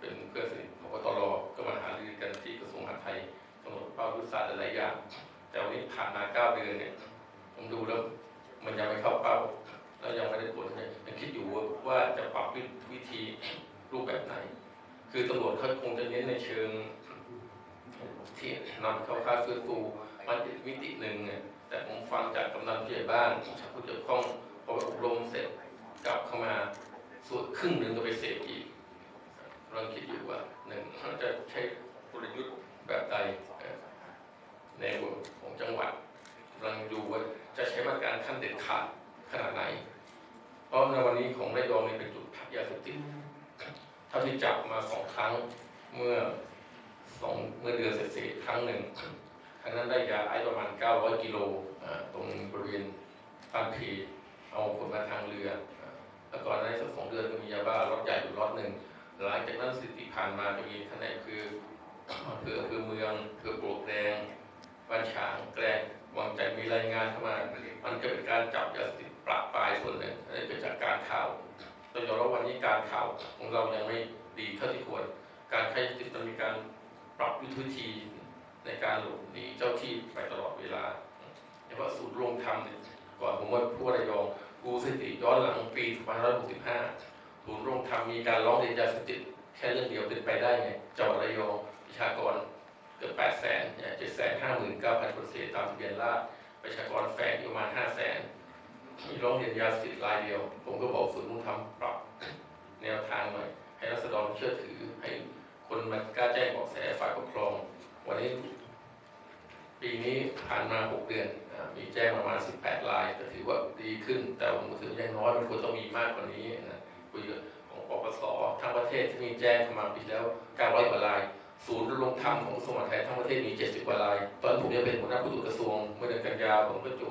เป็นเพื่อนสนิทของตรก็มาหารือกันที่กระทรวงมหาดไทยกำหนดเป้ายุทธศาสตร์หลายอย่าง แต่วันนี้ผ่านมาเก้าเดือนเนี่ยผมดูแล้วมันยังไม่เข้าเป้าแล้วยังไม่ได้ผลเลยยังคิดอยู่ว่าจะปรับวิธีรูปแบบไหน คือตำรวจเขาคงจะเน้นในเชิงที่นำเข้าค่าฟื้นฟูมันมิติหนึ่งเนี่ยแต่ผมฟังจากกำนันผู้ใหญ่บ้านผู้เกี่ยวข้อง ว่าหนึ่งเราจะใช้กลยุทธ์แบบใดเอ่อในของจังหวัดกำลังดูว่าจะใช้มาตรการขั้นเด็ดขาดขนาดไหน เพราะในวันนี้ของระยองนี่เป็นจุดพักยาเสพติดเท่าที่จับมาสองครั้งเมื่อสองเมื่อเดือนเศษครั้งหนึ่งครั้งนั้นได้ยาไอซ์ประมาณ 900 กิโลตรงบริเวณปานพีเอาคนมาทางเรือแล้วก่อนหนานั้นสักสองเดือนก็มียาบ้าล็อตใหญ่อยู่ล็อตหนึ่ง หลังจากนั้นสถิติผ่านมาจะมีท่านไหนคืออำเภออำเภอเมืองอำเภอโปรกแดงบ้านฉางแกลงวังใจมีรายงานเข้ามา มันเป็นการจับยาสิปราบปรายส่วนหนึ่งอันนี้เป็นจากการข่าวต้อยอมรับวันนี้การข่าวของเรายังไม่ดีเท่าที่ควร การใช้ยาเสพติดมันมีการปรับยุทธวิธีในการหลบหนีเจ้าที่ไปตลอดเวลาเฉพาะศูนย์รวมธรรมเนี่ยก่อนผมว่าผู้ว่าระยองดูสถิติย้อนหลังปี2565 ศูนย์รวมธรรมมีการร้องเรียนยาเสพติดแค่เรื่องเดียวเป็นไปได้ไงจังหวัดระยองประชากรเกือบ8แสนเนี่ย7แสน59,000คนเศษตามทะเบียนราษฎรประชากรแฝงประมาณ5แสนมีร้องเรียนยาเสพติดรายเดียว ผมก็บอกศูนย์รวมธรรมปรับแนวทางหน่อยให้รัษฎรเชื่อถือให้คนมากล้าแจ้งเบาะแสฝ่ายปกครอง วันนี้ ปีนี้ผ่านมา 6 เดือนมีแจ้งประมาณ 18 รายก็ถือว่าดีขึ้น แต่ผมถือยังน้อยมันควรต้องมีมากกว่านี้นะ คุยกับของปปสทั้งประเทศที่มีแจ้งเข้ามาปีแล้ว900กว่ารายศูนย์ลงธรรมของกระทรวงมหาดไทยทั้งประเทศมี 70 กว่าราย ตอนนนผมยังเป็นหัวหน้าผู้ตรวจกระทรวง เมื่อเดือนกันยาผมก็จ